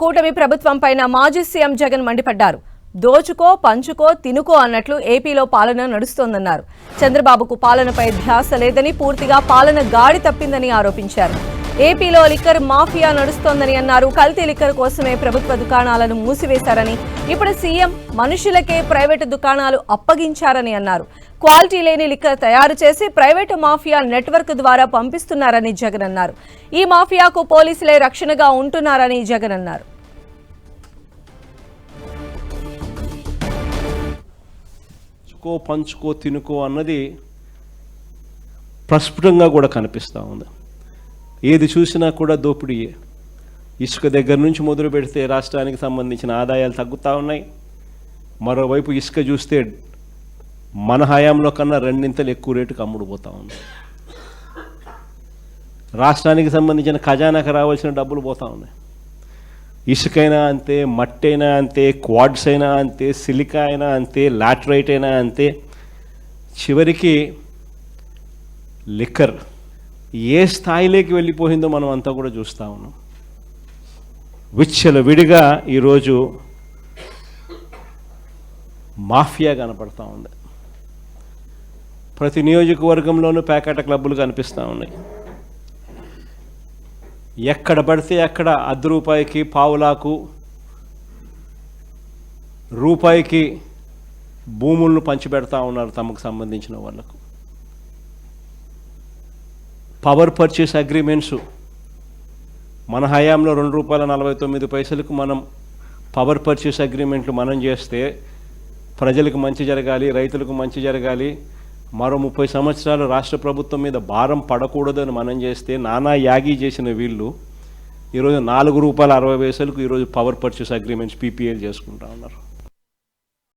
కూటమి ప్రభుత్వం పైన మాజీ సీఎం జగన్ మండిపడ్డారు. దోచుకో పంచుకో తినుకో అన్నట్లు ఏపీలో పాలన నడుస్తోందన్నారు. చంద్రబాబుకు పాలనపై ధ్యాస లేదని పూర్తిగా పాలన గాడి తప్పిందని ఆరోపించారు. ఏపీలో లిక్కర్ మాఫియా నడుస్తోందని అన్నారు. కల్తీ లిక్కర్ కోసమే ప్రభుత్వ దుకాణాలను మూసివేశారని ఇప్పుడు సీఎం మనుషులకే ప్రైవేటు దుకాణాలు అప్పగించారని అన్నారు. క్వాలిటీ లేని లిక్కర్ తయారు చేసి ప్రైవేటు మాఫియా నెట్వర్క్ ద్వారా పంపిస్తున్నారని జగన్ అన్నారు. ఈ మాఫియాకు పోలీసులే రక్షణగా ఉంటున్నారని జగన్ అన్నారు. పంచుకో తినుకో అన్నది ప్రస్ఫుటంగా కూడా కనిపిస్తూ ఉంది. ఏది చూసినా కూడా దోపిడీయే. ఇసుక దగ్గర నుంచి మొదలు పెడితే రాష్ట్రానికి సంబంధించిన ఆదాయాలు తగ్గుతూ ఉన్నాయి. మరోవైపు ఇసుక చూస్తే మన హయాంలో కన్నా రెండింతలు ఎక్కువ రేటుకి అమ్ముడుపోతూ ఉంది. రాష్ట్రానికి సంబంధించిన ఖజానాకు రావాల్సిన డబ్బులు పోతూ ఉన్నాయి. ఇసుకైనా అంతే మట్టి అయినా అంతే క్వాడ్స్ అయినా అంతే సిలికా అయినా అంతే లాటరైట్ అయినా అంతే. చివరికి లిక్కర్. ఏ స్థాయిలోకి వెళ్ళిపోయిందో మనం అంతా కూడా చూస్తూ ఉన్నాం. విచ్చల విడిగా ఈరోజు మాఫియా కనపడతా ఉంది. ప్రతి నియోజకవర్గంలోనూ ప్యాకెట్ క్లబ్బులు కనిపిస్తూ ఉన్నాయి. ఎక్కడ పడితే అక్కడ అర్ధ రూపాయికి పావులాకు రూపాయికి భూములను పంచిపెడతా ఉన్నారు తమకు సంబంధించిన వాళ్ళకు. Power purchase agreements. మన హయాంలో రెండు రూపాయల నలభై తొమ్మిది పైసలకు మనం పవర్ పర్చేస్ అగ్రిమెంట్లు మనం చేస్తే ప్రజలకు మంచి జరగాలి రైతులకు మంచి జరగాలి. మరో ముప్పై సంవత్సరాలు రాష్ట్ర ప్రభుత్వం మీద భారం పడకూడదని మనం చేస్తే నానా యాగి చేసిన వీళ్ళు ఈరోజు నాలుగు రూపాయల అరవై పైసలకు ఈరోజు పవర్ పర్చేస్ అగ్రిమెంట్స్ పీపీఎల్ చేసుకుంటా ఉన్నారు.